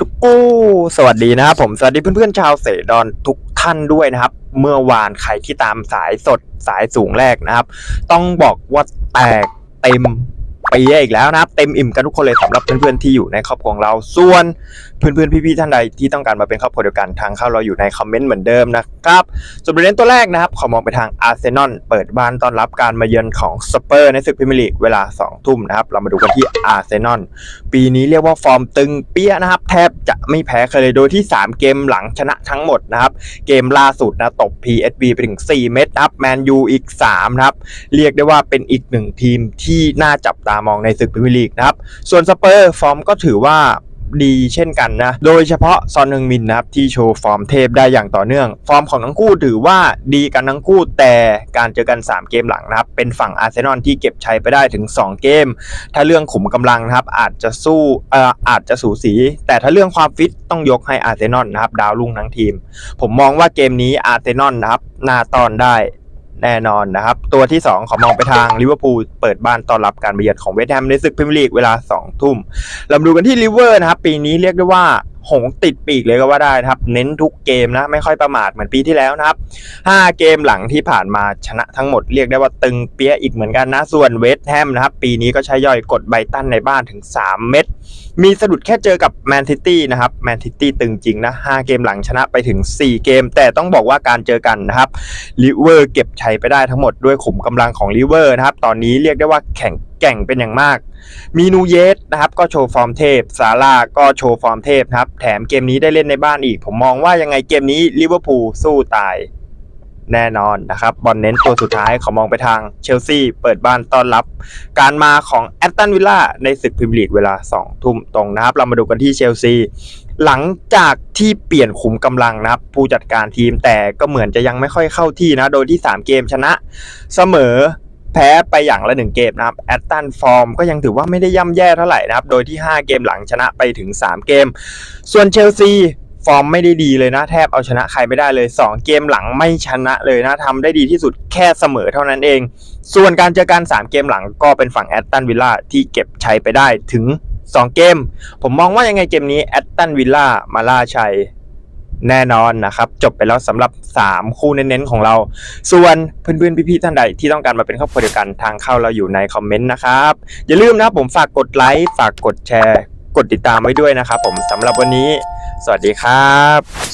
ทุกกู้สวัสดีนะครับผมสวัสดีเพื่อนๆชาวเสดอนทุกท่านด้วยนะครับ เมื่อวานใครที่ตามสายสดสายสูงแรกนะครับ ต้องบอกว่าแตกเต็มปีอีกแล้วนะครับ เต็มอิ่มกันทุกคนเลยสำหรับเพื่อนๆที่อยู่ในครอบครัวเราส่วนเพื่อนๆพี่ๆท่านใดที่ต้องการมาเป็นครอบครัวเดียวกันทางเข้าเราอยู่ในคอมเมนต์เหมือนเดิมนะครับส่วนประเด็นตัวแรกนะครับขอมองไปทางอาร์เซนอลเปิดบ้านต้อนรับการมาเยือนของสเปอร์ในศึกพรีเมียร์ลีกเวลา 2 ทุ่มนะครับเรามาดูกันที่อาร์เซนอลปีนี้เรียกว่าฟอร์มตึงเปี้ยนะครับ แทบจะไม่แพ้ใครเลยโดยที่ 3 เกมหลังชนะทั้งหมดนะครับ เกมล่าสุดนะตบ PSV ไปถึง 4 เม็ดนะครับแมนยูอีก3นะครับเรียกได้ว่าเป็นอีกหนึ่งทีมที่น่าจับตามองในศึกพรีเมียร์ลีกนะครับส่วนสเปอร์ฟอร์มก็ถือว่า ดีเช่นกันนะ โดยเฉพาะซอนฮึงมินนะครับที่โชว์ฟอร์มเทพได้อย่างต่อเนื่อง ฟอร์มของทั้งคู่ถือว่าดีกันทั้งคู่แต่การเจอกัน 3 เกมหลังนะครับ เป็นฝั่งอาร์เซนอลที่เก็บชัยไปได้ถึง 2 เกม ถ้าเรื่องขุมกำลังนะครับอาจจะสู้เอ่ออาจจะสูสี แต่ถ้าเรื่องความฟิตต้องยกให้อาร์เซนอลนะครับดาวรุ่งทั้งทีม ผมมองว่าเกมนี้อาร์เซนอลนะครับน่าตอนได้แน่นอนนะครับ ตัวที่ 2 ขอมองไปทางลิเวอร์พูลเปิดบ้านต้อนรับการมาเยือนของเวสต์แฮมในศึกพรีเมียร์ลีกเวลา2 ทุ่มเรามาดูกันที่ลิเวอร์นะครับ ปีนี้เรียกได้ว่า หงติดปีกเลยก็ว่าได้นะครับ เน้นทุกเกมนะ ไม่ค่อยประมาทเหมือนปีที่แล้วนะครับ 5 เกมหลังที่ผ่านมาชนะทั้งหมดเรียกได้ว่าตึงเปี้ยอีกเหมือนกันนะ ส่วนเวสต์แฮมนะครับ ปีนี้ก็ใช้ย่อยกดไบตันในบ้านถึง 3 เม็ดมีสะดุดแค่เจอกับแมนซิตี้นะครับแมนซิตี้ตึงจริงนะ 5 เกมหลังชนะไปถึง 4 เกม แต่ต้องบอกว่าการเจอกันนะครับลิเวอร์เก็บชัยไปได้ทั้งหมดด้วยขุมกำลังของลิเวอร์นะครับ ตอนนี้เรียกได้ว่าแข่งแก่งเป็นอย่างมาก มีนูเยสนะครับ ก็โชว์ฟอร์มเทพซาร่าก็โชว์ฟอร์มเทพนะครับแถมเกมนี้ได้เล่นในบ้านอีก ผมมองว่ายังไงเกมนี้ลิเวอร์พูลสู้ตายแน่นอนนะครับ บอลเน้นตัวสุดท้ายขอมองไปทางเชลซีเปิดบ้านต้อนรับ การมาของแอตตันวิลล่าในศึกพรีเมียร์ลีกเวลา 2 ทุ่มตรงนะครับ เรามาดูกันที่เชลซีหลังจากที่เปลี่ยนขุมกำลังนะครับ ผู้จัดการทีมแต่ก็เหมือนจะยังไม่ค่อยเข้าที่นะ โดยที่ 3 เกมชนะ เสมอ แพ้ไปอย่างละ1เกมนะครับแอตตันฟอร์มก็ยังถือว่าไม่ได้ย่ำแย่เท่าไหร่นะครับ โดยที่ 5 เกมหลังชนะไปถึง 3 เกม ส่วนเชลซีฟอร์มไม่ได้ดีเลยนะแทบเอาชนะใครไม่ได้เลย 2 เกมหลังไม่ชนะเลยนะทำได้ดีที่สุดแค่เสมอเท่านั้นเอง ส่วนการเจอกัน 3 เกมหลังก็เป็นฝั่งแอตตันวิลล่าที่เก็บชัยไปได้ถึง 2 เกม ผมมองว่ายังไงเกมนี้แอตตันวิลล่ามาล่าชัย แน่นอนนะครับจบไปแล้วสำหรับ 3 คู่เน้นๆของเรา ส่วนเพื่อนๆพี่ๆท่านใดที่ต้องการมาเป็นครอบครัวเดียวกันทางเข้าเราอยู่ในคอมเมนต์นะครับอย่าลืมนะครับผมฝากกดไลค์ฝากกดแชร์ กดติดตามไว้ด้วยนะครับผมสำหรับวันนี้ สวัสดีครับ